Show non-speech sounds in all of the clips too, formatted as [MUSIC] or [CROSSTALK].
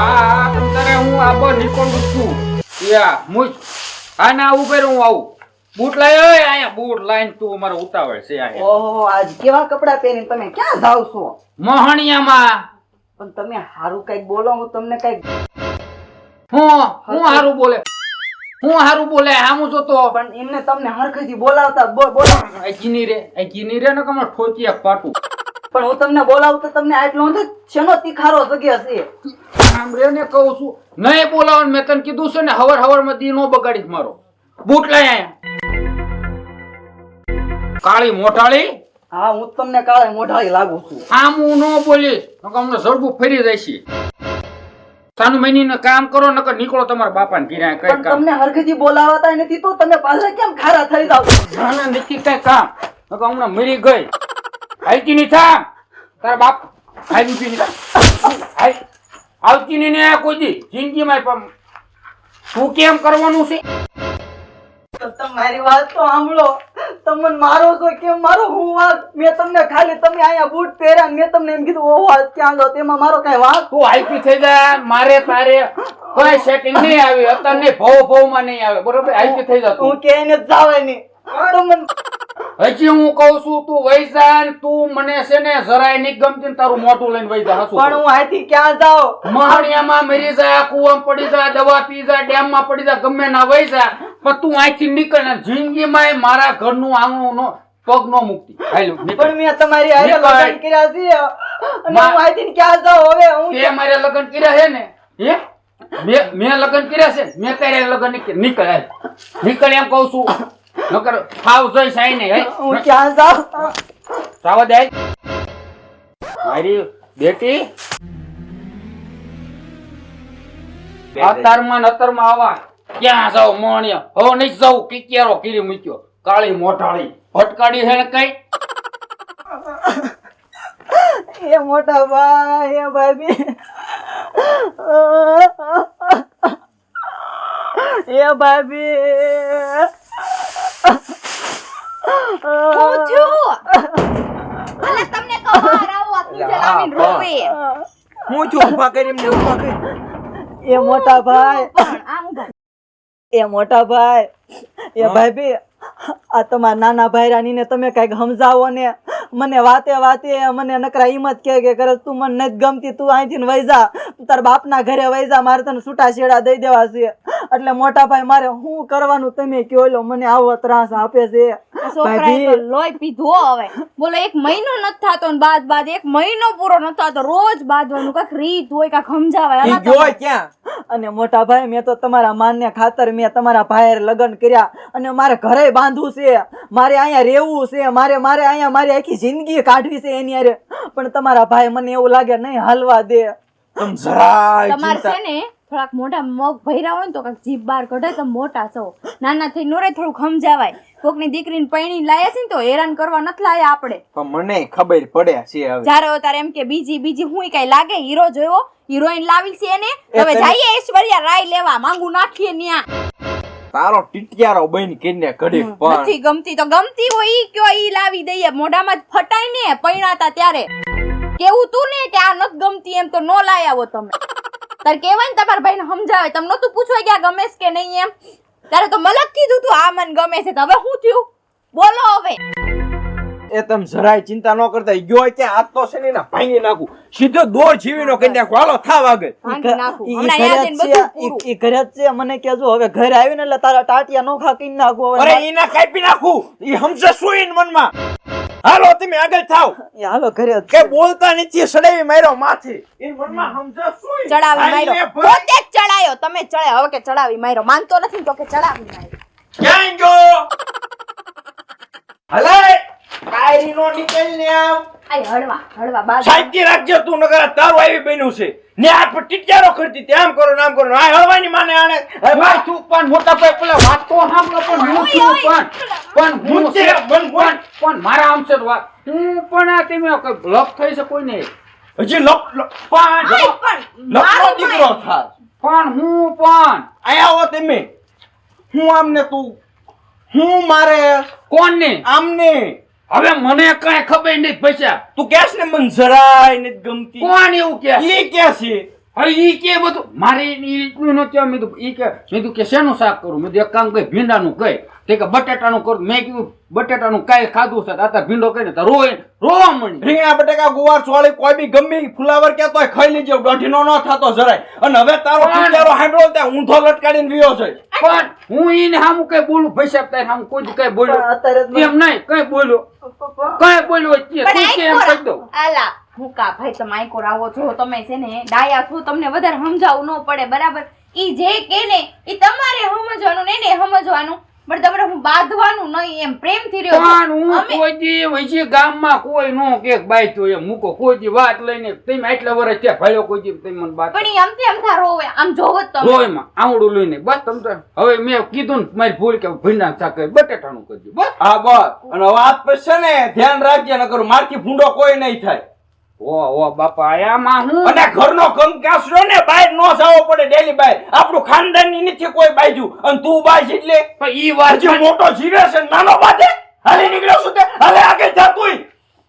હા તારે હું આબો નીકળું છું યા મુજ હા ના ઉભે હું આવું. બૂટ લાય ઓય બૂટ લાઈન તું મારો ઉતાવળ છે અહીંયા. ઓહો આજ કેવા કપડા પહેરીને તમે ક્યાં જાવ છો? મોહણિયામાં. પણ તમે હારું કંઈક બોલો હું તમને કંઈક હું હું હારું બોલે? હું હારું બોલે આમું જોતો? પણ એમને તમને હરખથી બોલાવતા બોલો. ચીની રે આ રે ને કમર ઠોચિયા પાટું. પણ હું તમને બોલાવું તો તમને આટલો શેનો તીખારો જગ્યા છે? રે ને કહું છું નહીં બોલાવો મેં તને કીધું છે ને હવર હવરમાં દી નો બગાડીશ મારો. બૂટ લાય અહીંયા કાળી મોટાળી હા હું તમને કાળી મોટાળી લાગુ છું. આમ હું ન બોલીશ હમણાં જડબું ફરી જાય સાનુ મહિની કામ કરો નકર નીકળો તમારા બાપાને ઘીરા કઈ કામ. તમને હરખેથી બોલાવતા નથી તો તમે પાછા કેમ ખારા થઈ જાવ જાણે નથી કઈ કામ. નકર હમણાં મરી ગઈ. હાલતી ની થા તારા બાપ હાલતી ની થામ. હાલ. આવતી ની ને કોઈ દી જિંદગીમાં પણ તું કેમ કરવાનું છે? તો તમારી વાત તો સાંભળો. તમને મારો છો કેમ મારો હું વાત? મેં તમને ખાલી તમે અહીંયા બૂટ પહેર્યા મેં તમને એમ કીધું ઓહો ક્યાં જાવ તેમાં મારો કઈ વાત? તું હાલતી થઈ જા મારે તારે કોઈ સેટિંગ નહીં આવી અત્યારે નહીં ભવ ભવમાં નહીં આવે. બરોબર? હાલતી થઈ જા તું. હું કે એને જાવે નહીં તમને હજી હું કહું છું તું વહી તું મને છે ને જરાય નહીં ગમતી તારું મોઢું લઈને વહી જા હસું પણ હું અહીંથી ક્યાં જાઉં? મહાણિયામાં મરી જાય કુવામાં પડી જાય દવા પી જાય ડેમમાં પડી જાય ગમે ના વહી પણ તું અહીંથી નીકળ ને જિંદગીમાં મારા ઘરનું આંગણું નો પગ નો મુક્તિ. હાલો પણ મેં તમારી હારે. લગ્ન કર્યા છે. અને હું અહીંથી ક્યાં જાઉં હવે? હું તે મારે લગ્ન કર્યા છે ને? હે? મેં મેં લગ્ન કર્યા છે? મેં ત્યારે લગ્ન નીકળ્યા નીકળ્યા નીકળ એમ કહું છું. નકર ફાવ જોઈ સાઈ ને હું? ક્યાં જાઉં? સાવ દે. મારી બેટી? અતારમાં ને અતરમાં આવા. ક્યાં જાવ મોણિયા? હો નહીં જાવ કિકેરો કીરી મૂક્યો. કાળી મોઢાળી. ભટકાડી છે ને કઈ? એ મોટા ભાઈ એ ભાભી. એ ભાભી. હું થયું અલા તમને કહું બહાર આવો આ તું જે લાવીને રોવે. હું. છું ઊભા કરી એમને ઊભા કરી એ મોટા ભાઈ. એ મોટા ભાઈ એ ભાઈ ભાભી આ તમારા નાના ભાઈરાની ને તમે કંઈક સમજાવો ને. મને વાતે વાતે મને નકરા હિંમત કે કે કરે તું મને નથી ગમતી તું અહીંથી વઈ જા. તારા બાપના ઘરે જા મારે તને છૂટા છેડા દઈ દેવા છે. એટલે મોટા ભાઈ મારે શું કરવાનું તમે કયો લો મને આવો ત્રાસ આપે છે. છોકરાએ લોહી પીધો હવે. બોલો એક મહિનો નથી થતો ને બાદ બાદ એક મહિનો પૂરો નથી થતો. રોજ બાંધવાનું કાંઈક રીત હોય કાંઈક સમજાવાય ક્યાં? અને મોટા ભાઈ મેં તો તમારા માન્ય ખાતર મેં તમારા ભાઈ લગ્ન કર્યા અને મારે ઘરે બાંધવું છે. મારે અહીંયા રહેવું છે. મારે મારે અહીંયા મારી આખી જિંદગી કાઢવી છે એની હારે. પણ તમારા ભાઈ મને એવું લાગે નહીં હાલવા દે. તમ જરાય તમારે છે ને થોડાક મોટા મગ ભર્યા હોય ને તો કાંઈક જીભ બહાર કઢે તો મોટા છો. નાના થઈ નોરે થોડુંક સમજાવાય. કોકની દીકરીને પૈણી લાયા છે ને તો હેરાન કરવા નથી લાયા આપણે. પણ મને ખબર પડે છે હવે. જ્યારે હોય એમ કે બીજી બીજી હું કઈ લાગે? હીરો જોયો? હિરોઈન લાવી છે એને? હવે જઈએ ઐશ્વર્યા રાય લેવા. માંગુ નાખીએ ન્યા. તારો ટીટિયારો બની કરીને ઘડી પણ. નથી ગમતી તો ગમતી હોય ઈ કયો ઈ લાવી દઈએ. મોઢામાં જ ફટાય ને પૈણાતા ત્યારે. કેવું તું ને કે આ નથી ગમતી એમ તો નો લાયાવો તમે. તાર કેવાય ને તમારા ભાઈને સમજાવે. તમને નતું પૂછવાય કે આ ગમે કે નહીં એમ? ત્યારે તો મલક કીધું તું આ મને ગમે છે. તો હવે શું થયું? બોલો હવે. એ તમે જરાય ચિંતા ન કરતા. ઈ ગયો કે હાથ તો છે ને ભાંગી નાખું. સીધો દોર જીવીનો કરી નાખું હાલો થાવ આગળ ભાંગી નાખું. ઈ ઘરે છે, બધું પૂરું. ઈ- ઈ ઘરે જ છે. મને કેજો હવે ઘરે આવીને એટલે તારા ટાટિયા નો ખાકી નાખું હવે. અરે ઈના કાપી નાખું. ઈ હમસે શું મનમાં? હાલો તમે આગળ થાવ એ હાલો ઘરે કે બોલતા નથી સડાવી માર્યો માથે. ઈન મનમાં હમસે શું ચડાવી માર્યો. પોતે ચડાયો. તમે ચડે હવે કે ચડાવી માર્યો. માનતો નથી તો કે ચડાવી માર્યો. ક્યાં ગયો? હલે કાયરી નો નીકળ ને આમ. આય હળવા હળવા બાજુ. શાંતિ રાખજો તું નગર તારું આવી બન્યું છે. ને આ પર ટીટિયારો કરતી તે આમ કરો નામ કરો આ હળવાની માને આને. એ ભાઈ તું પણ મોટા ભાઈ પેલા વાત તો સાંભળો પણ હું છું પણ. પણ હું હું છે. પણ પણ પણ મારા આમ છે વાત. હું પણ આ તમે કોઈ લપ થઈ છે કોઈ નહીં હજી લપ પણ પણ લપનો દીકરો થા પણ હું પણ. આયા આવો તમે. હું આમને તું હું મારે કોણ ને આમને. હવે મને કઈ ખબર નહીં પૈસા. તું કેસ ને મન જરાય નથી ગમતી. કોણ એવું કે છે હવે ઈ કે બધું? મારે ઈ રીતનું નથી મેં કીધું ઈ કે મેં કીધું કે શેનું શાક કરું? મેં એક કામ કહી ભીંડાનું કઈ તે કે બટાટાનું કરું. મેં કીધું બટાટાનું કાંઈ ખાધું છે તાતા ભીંડો કહીને તો રોય રોવા મળી રીંગણા બટાકા ગુવાર ચોળી કોઈ બી ગમી ફુલાવર કે તોય ખાઈ લેજો દોઢીનો ન થતો જરાય. અને હવે તારો પણ- હાંડો ત્યાં ઊંધો લટકાડીને વિયો છે. પણ હું ઈને હામું કઈ બોલું? પૈસા તારે હામું કોઈ કઈ બોલ્યો? એમ નહીં કઈ બોલ્યો? કઈ બોલ્યો તું કે એમ કહી દઉં? આલા હું કા ભાઈ તમે આઈકોર આવો છો તમે છે ને ડાયા છો તમને વધારે સમજાવવું ન પડે બરાબર? ઈ જે કે ને ઈ તમારે સમજવાનું ને એને સમજવાનું. પણ તમારે હું બાંધવાનું નહીં એમ પ્રેમથી રહ્યો પણ હું કોઈ દી વૈસી ગામમાં કોઈ નો કે બાઈ તો એમ મૂકો કોઈ દી વાત લઈને તમે આટલા વર્ષ ત્યાં ભાઈઓ કોઈ દી તમે મને બાત પણ ઈ આમથી થારો હોય આમ જોવો તો તમે. રોયમાં આવડું લઈને બસ તમ તો હવે મેં કીધું ને મારી ભૂલ કે ભીંડા શાક કરી, બટેટાનું કરજો બસ. હા બસ. અને વાત પછી છે ને ધ્યાન રાખજે નકર મારથી ભૂંડો કોઈ નહીં થાય. ઓ ઓ બાપા આમાં હું? અને ઘરનો ને બહાર નો જાવો પડે ડેલી બહાર આપણું ખાનદાનની નથી કોઈ બાજુ અને તું બાજ એટલે? પણ ઈ વાત હજી મોટો જીવે છે નાનો બાજે હાલે નીકળ્યો છું તે. હાલે આગળ જા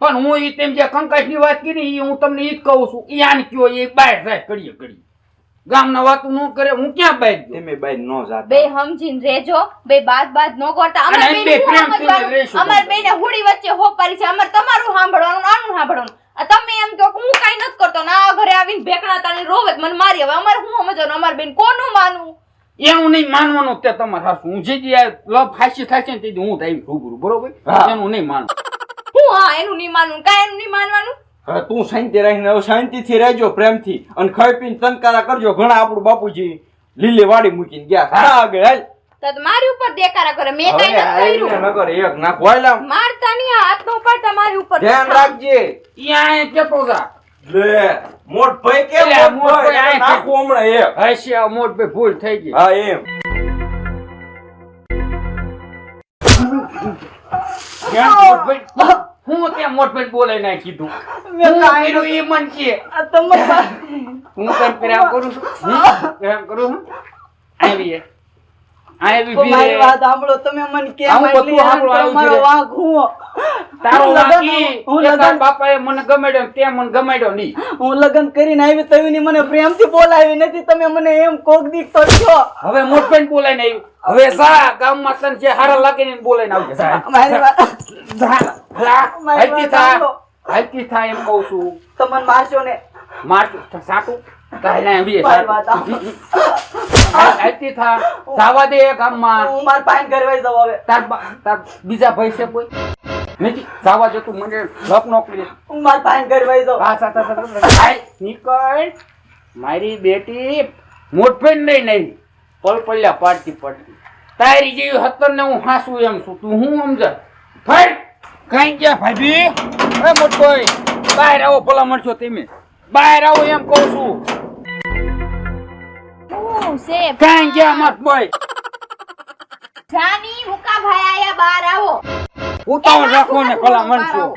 પણ હું ઈ તેમ જે કંકાસની વાત કરી ઈ હું તમને ઈ જ કહું છું. ઈ આને કયો એ બહાર જાય કરીએ કરીએ ગામના વાતું ન કરે હું ક્યાં તમે બાઈ નો જાતા. બે સમજીને રેજો બે બાદ બાદ નો કરતા. અમાર બેને અમાર બેને હોડી વચ્ચે હોપારી છે. અમાર તમારું સાંભળવાનું આનું સાંભળવાનું. તમે એમ કહો કે હું કઈ નથી કરતો ના ઘરે આવીને ભેકણા તાણી રોવે મને મારી હવે અમારે હું સમજવાનું? અમારે બેન કોનું માનવું? એનું નહીં માનવાનું તે તમારે હાસુ. હું જે લ ફાંસી થાય છે ને તે હું થાય રૂબરૂ બરોબર? હા. એનું નહીં માનું હું હા એનું નહીં માનવું કાંઈ એનું નહીં માનવાનું? હવે તું શાંતિ રહીને હવે શાંતિથી રહેજો પ્રેમથી અને ખાઈ પીને તનકારા કરજો. ઘણા આપણું બાપુજી લીલી વાડી મૂકીને ગયા સારા આગળ હાલ. તો તો મારી ઉપર દેકારા કરે. મેં કઈ આઈને કર્યું. નગર એક નાખ. વાયલા. મારતા ની આ હાથ નો પર મારી ઉપર ધ્યાન રાખજે. ઈ કેતો જા. લે મોટ ભાઈ કેમ મોટ મોટ ભાઈ? ભાઈ હમણાં એક હશે આ મોટ ભાઈ ભૂલ થઈ ગઈ. હા એમ. ક્યાં મોટ ભાઈ? હું ત્યાં મોટ ભાઈ બોલે ના કીધું? મેં કર્યું ઈ મન છે હું કઈ પ્રેમ કરું છું. હું પ્રેમ કરું છું. મારી વાત સાંભળો તમે મને કેમ આવું બધું આટલી હેરાન સાંભળો, કરો? આવું મારો ધીરે. વાંક હું. તારો હું લગન- હું કે તારા લગન બાપાએ મને ગમાડ્યો તે મને ગમાડ્યો નહીં. હું લગ્ન કરીને આવી તો એની મને પ્રેમથી બોલાવી નથી તમે મને એમ કોક દી કરશો હવે મોટપેન્ટ બોલાઈને આવ્યું હવે જા ગામમાં તને જે હારા લાગે ને બોલાઈને આવજે. [LAUGHS] મારી વાત જા, જા. મારી હાલતી થા. હાલતી થા એમ કહું છું. તમને મારશો ને. મારતું સાટું આવી મારી વાત સાંભળો. હાલતી થા. જાવા દે ગામમાં. હું મારા પાન ઘરે વહી હવે. તાર તાર બીજા ભાઈ છે કોઈ? નથી? જાવા દે તું મને લપ નો કરી. હું મારા પાન ઘરે વહી જાઉં. સા- સા- સા- સા- હાય, નીકળ. મારી બેટી મોટફેન નહીં નહીં પલપલિયા પાડતી પડતી તારી જેવી હતર ને હું હાસું એમ છું. તું હું સમજ? ફાઈટ કઈ ગયા ભાભી? એ મોટભાઈ બહાર આવો ભલા મળશો તમે. બહાર આવો એમ કહું છું. હું છે કઈ ગયા મોટભાઈ જાની મુકા ભાઈ આયા બહાર આવો. ઉતાવળ રાખો ને ભલા મળશો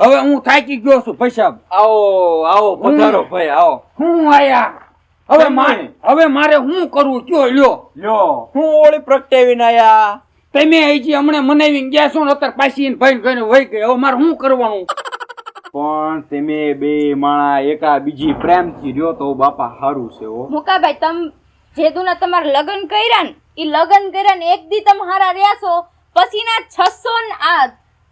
હવે હું થાકી ગયો છું પૈસા. આવો આવો પધારો ભાઈ આવો. હું આયા. હવે માને હવે મારે શું કરવું? કયો લ્યો? લ્યો. હું ઓળી પ્રગટાવીને આયા. તમે અહીંથી હમણાં મનાવીને ગયા છો ને અત્યારે પાછી ભાઈ ભાઈને કહીને વહી ગઈ. હવે મારે શું કરવાનું? પણ તમે બે માણા એકા બીજી પ્રેમથી રહ્યો તો બાપા સારું છે ઓ મુકાભાઈ તમ જે દુના તમારે લગ્ન કર્યા ને ઈ લગ્ન કર્યા ને એક દી તમ હારા રહ્યા છો પછીના છસો ને આ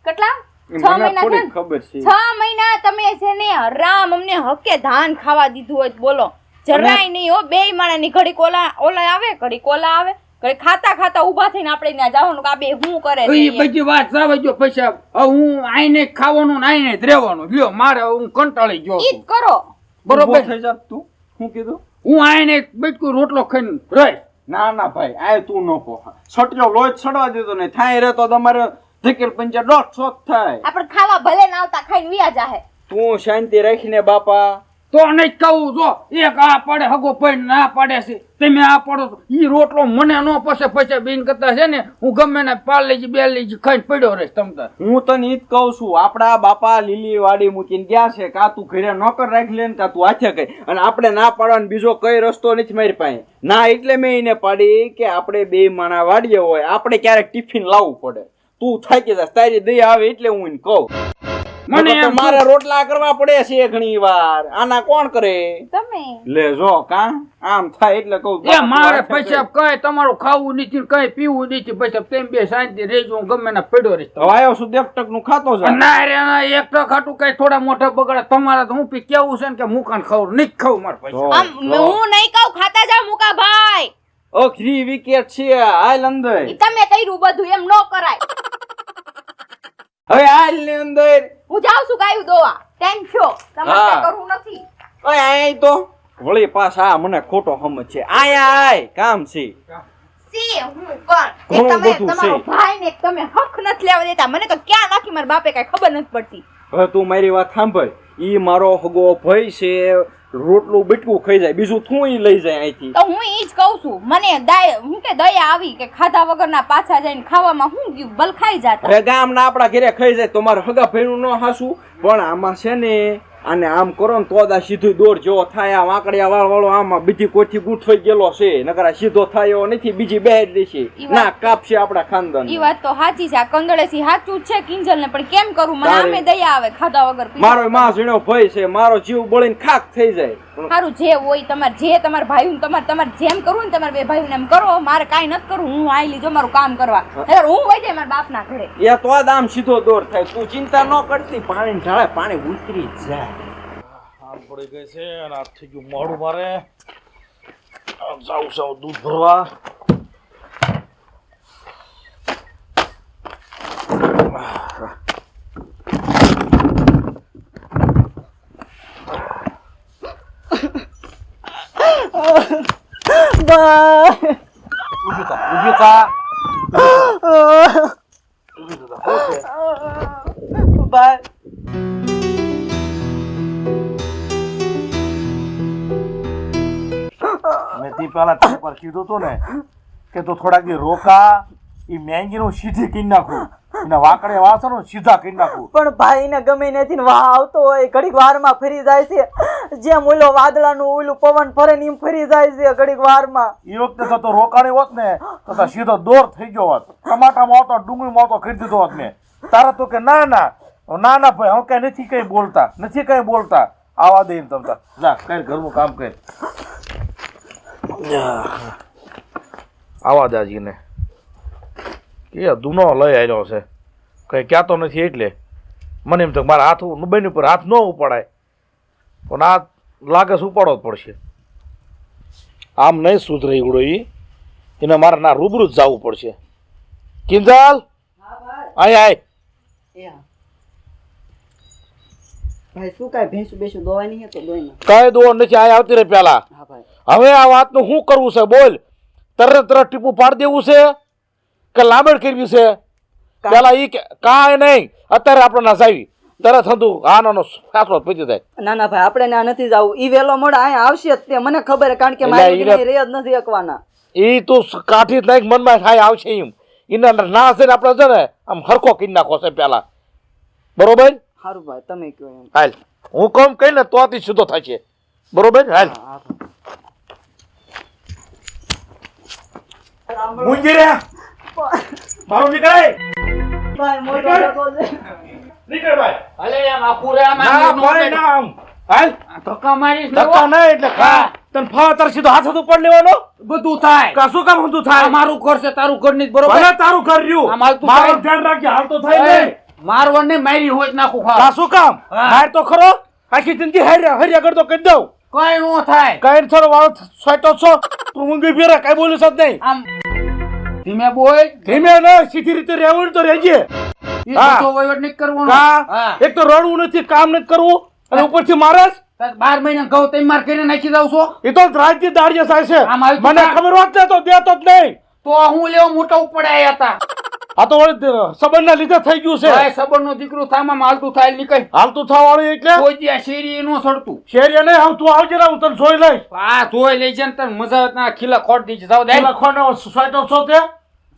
કેટલા? છ મહિના? ખબર છે. છ મહિના તમે છે ને રામ અમને હકે ધાન ખાવા દીધું હોય બોલો. જરાય નહીં હો બે માણસની ઘડી કોલા ઓલા આવે ઘડી કોલા આવે. ઘડી ખાતા ખાતા ઊભા થઈને આપણે ત્યાં જવાનું કે આ બે હું કરે છે એ બધી વાત જાવે જો પૈસા હું આઈને ખાવાનું ને આઈને જ રહેવાનું. લ્યો મારે હું કંટાળી ગયો ઈ કરો. બરોબર? થઈ જા તું. શું કીધું? હું આઈને બેટકું રોટલો ખાઈને રહી ના ના ભાઈ આ તું ન પો છટલો લોહી છડવા દીધો ને થાય રે તો તમારે ધકેલ પંચા દોઢસો જ થાય. આપણે ખાવા ભલે ના આવતા ખાઈને વિયા જાહે. તું શાંતિ રાખીને બાપા. તો નહીં કહું, જો, એક આ પાડે, હગો પડે ના પાડે છે. તમે આ પાડો છો. ઈ રોટલો મને ન પસે પૈસા બેન કરતા છે ને, હું ગમે ને પાલ લેજી બે લેજી ખાઈને પડ્યો રહીશ તમ તાર. હું તને ઈ જ કહું છું, આપણા બાપા લીલી વાડી મૂકીને ગયા છે, કા તું ઘરે નોકર રાખી લે ને કા તું હાથે કઈ અને આપણે ના પાડવાનો બીજો કઈ રસ્તો નથી મારી પાસે. ના એટલે મેં એને પાડી કે આપણે બે માણા વાડીએ હોય, આપણે ક્યારેક ટિફિન લાવવું પડે. તું થાકી જાય તારી દયા આવે એટલે હું એને કહું. મને મારે રોટલા કરવા પડે છે ઘણી વાર. આના કોણ કરે? તમે. લે જો કા? આમ થાય એટલે કહું એ મારે પૈસા કઈ તમારું ખાવું નથી કઈ પીવું નથી. પૈસા તેમ બે શાંતિ રેજો હું ગમે ના પડ્યો રહીશ હવે આવ્યો છું દેખટકનું ખાતો છે ના રે ના એક તો ખાટું કઈ થોડા મોટા બગડે. તમારા તો હું પી કેવું છે ને કે મુકાન ખાવું નહીં ખાવું મારે જો. હું નહીં કહું ખાતા જાવ મુકા ભાઈ. ઓ વિકેટ છે હાલ અંદર. તમે કર્યું બધું એમ ન કરાય. હવે હાલની અંદર હું જાઉં છું ગાયું દોવા. ટાઈમ થયો તમારે હા. કાંઈ કરવું નથી. ઓય આય તો. વળી પાછા આ મને ખોટો સમજ છે. આય આય કામ છે. સી હું કોણ? એક ઘણું તમે બધું તમારો છે. ભાઈ ને તમે હક નથી લેવા દેતા. મને તો ક્યાં નાખી મારા બાપે કઈ ખબર નથી પડતી. હવે તું મારી વાત સાંભળ. ઈ મારો હગો ભય છે. રોટલું બીટકું ખાઈ જાય બીજું થુંય લઈ જાય અહીંથી. તો હું ઈ જ કહું છું મને દાય હું કે દયા આવી કે ખાધા વગરના પાછા જઈને ખાવામાં હું ગયું બલખાઈ જાતા. હવે ગામના આપણા ઘરે ખાઈ જાય તો મારે હગા ભયનું ન હાસું પણ આમાં છે ને આને આમ કરો ને તો જ આ સીધું દોર જેવો થાય. આ વાંકડિયા વાળ વાળો આમાં બીજી કોઈથી ગૂંઠવાઈ ગયેલો છે. નકર આ સીધો થાય એવો નથી. બીજી ઈ વાત- ના કાપશે આપણા ખાનદાન. ઈ વાત તો સાચી છે. આ કંદળેથી સાચું છે કિંજલ ને પણ કેમ કરું? મને આમે દયા આવે ખાધા વગર મારો માં ઝીણો ભય છે. મારો જીવ બળીને ખાક થઈ જાય. સારું જે હોય તમારે જે તમારા ભાઈ તમારે તમારે જેમ કરવું ને તમારે બે ભાઈ એમ કરો. મારે કાંઈ નથી કરું હું આઈ લીજો મારું કામ કરવા. નહીંતર હું હોય જાય મારા બાપના ઘરે? એ તો આમ સીધો દોર થાય. તું ચિંતા ન કરતી. પાણી ઢાળે પાણી ઉતરી જાય. આમ પડી ગઈ છે અને આ થઈ ગયું મોડું મારે આમ મેં તે પહેલા તને પર કીધું તું ને કે તું થોડાક દી રોકા ઈ મેંગીનું સીધી કરી નાખું. એના વાકડે વાસણો સીધા કરી નાખું. પણ ભાઈને ગમે નથી ને વાહ આવતો હોય ઘડીક વારમાં ફરી જાય છે. જેમ ઓલો વાદળાનું ઓલું પવન ફરે ને એમ ફરી જાય છે ઘડીક વારમાં. એ વખતે તો તો રોકાણી હોત ને તો સીધો દોર થઈ ગયો હોત. ટમાટામાં આવતો ડુંગળીમાં આવતો ખરી દીધો હોત મેં. તારા તો કે ના ના. ના ના ભાઈ હું કઈ નથી કઈ બોલતા નથી કઈ બોલતા. આવા દે તમતા જા કઈ ઘરનું કામ કર. આવા દાજીને કે દુનો લઈ આવ્યો છે. કંઈ કહેતો નથી એટલે. મને એમ તો મારા હાથ બેન ઉપર હાથ ન ઉપાડાય. પણ આ લાગે છે ઉપાડવો જ પડશે. આમ નહીં સુધરે ઈગડો એ એને મારે ના રૂબરૂ જ જવું પડશે. કિંજલ? આય આય. ભાઈ શું કાંઈ ભેંસું બેસું દોવાની હે તો દોઈ ના કઈ નથી આય આવતી રે પેલા. હા ભાઈ. હવે આ વાતનું શું કરવું છે બોલ. તરત તરત ટીપું પાડી દેવું છે કે લાંબડ કરવી છે? પેલા ઈ કાંઈ નહીં અત્યારે આપણે ના જાવી. તરત હતું આનો ફાસલો પતી જાય. ના ના ભાઈ આપણે ના નથી જવું. ઈ વેલો મોડ અહીંયા આવશે તે. મને ખબર કારણ કે મારી રે જ નથી અકવાના ઈ તું કાઠી જ નાખ મનમાં થાય આવશે એમ. એના ના આપણે છે ને આમ હરખો કરી નાખો છે પેલા. બરોબર? સારું ભાઈ તમે કહો એમ. હાલ હું કમ કઈ ને તો સીધો થશે બરોબર? હાલ. મુંજી રે. મારું નીકળાય ભાઈ મોટો નીકળ. ભાઈ. હાલે આમ આપું રે આમ ના નો આમ. હાલ. ધક્કા મારીશ ધક્કા ના એટલે કા તન ફાતર સીધો હાથ હાથ પડ લેવાનો? બધું થાય. કા શું કામ હતું થાય? મારું ઘર છે તારું ઘર નહીં બરોબર? તારું ઘર રહ્યું. મારું ધ્યાન રાખજે હાલ તો થાય નહીં. મારવા નહીં મારી હોય નાખું ખા શું કામ. માર તો ખરો? આખી જિંદગી હર્યા આગળ તો કરી દઉં. કઈ નો થાય. કઈ થોડો વાળો સોટો છો? તું ઊંઘી ફેરે કઈ બોલું જ નહીં. આમ ધીમે બોલ. ધીમે ન સીધી રીતે રહેવું તો રહેજે. ઈ વહીવટ નહીં કરવાનો. એક તો રડવું નથી કામ નથી કરવું અને ઉપરથી મારસ બાર મહિના ઘઉં તમે માર કરીને નાખી દઉં છો? એ તો રાજ્ય દાડિયા થાય છે. મને ખબર હોત ને તો દેતો જ નહીં. તો હું લેવો મોટા ઉપડાયા હતા આ તો સબર સંબંધના લીધે થઈ ગયું છે. સબર નો દીકરો થામાં માલતું થાય નીકળ હાલતું થવા વાળું એટલે કોઈ આ શેરી નો સડતું. શેરી નહીં આવ તું આવજે ને હું તને જોઈ લઈશ. આ જોઈ લઈ છે ને તને મજા આવે ના ખીલા ખોટ દીજે જાવ દે ખોટ ખોનો સોયટો છો તે?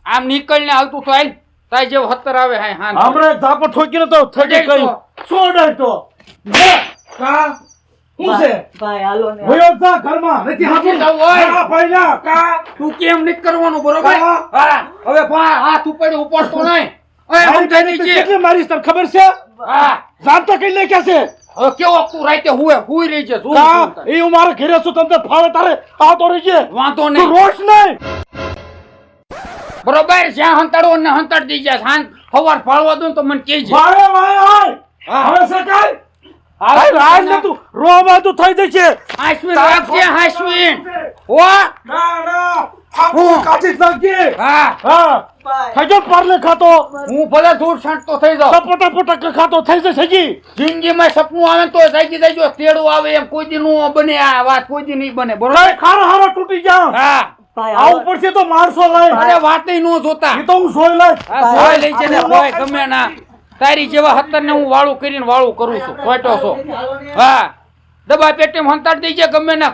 આમ નીકળ ને હાલતું થાય તાય જેવો હત્તર આવે હા હા હમણાં ધાપો ઠોકીને તો થઈ ગયું શું તો? કા? શું છે? ભાઈ હાલો ને. વયો જા ઘરમાં. નથી નથી હાથું. જવું હોય. ના, ભાઈ કા? તું કેમ નહીં કરવાનું બરોબર? હા. હા. હવે પા હાથ ઉપાડી ઉપાડતો નહીં. ઓય સમજાય તું નહીં છે? કેટલી મારીશ તને ખબર છે? હા. જાણતા કઈ લે ક્યાં છે? હવે કેવો તું રાતે હુએ હુઈ રહી છે શું એ હું મારે ઘરે છું તમને ફાવે તારે આ રહી છે વાંધો નહીં. રોશ નહીં. બરોબર જ્યાં હંતાડો ને હંતાડ દઈ જાય સાંજ સવાર ફાળવા દો ને તો મને કહેજે. આય હા. હવે છે કાઈ આય ને તું રોવા તું થઈ જશે. હાસવીન રાખજે હાસવીન ઓ ના ના. હું. કાચી નાખજે. હા. હા. થઈ ગયો પાર્લે ખાતો. હું ભલે દૂર છાંટતો થઈ જાઉં. સપોટા પોટા ખાતો થઈ જશે જી જિંદગીમાં સપનું આવે તો જાગી જાજો તેડું આવે એમ કોઈ દી નું બને આ વાત કોઈ દી નહીં બને બરોબર? ખારો હારો તૂટી જાવ હા. આવું છે તો માણસો લઈ. અરે વાતે નો જોતા. એ તો હું જોઈ લઈશ. આ જોઈ લઈ છે ને કોઈ ગમે ના. તારી જેવા હતર ને હું વાળું કરીને વાળું કરું છું. ખોટો છો. હા. ડબ્બા પેટી હંતાડ છે ગમે ના.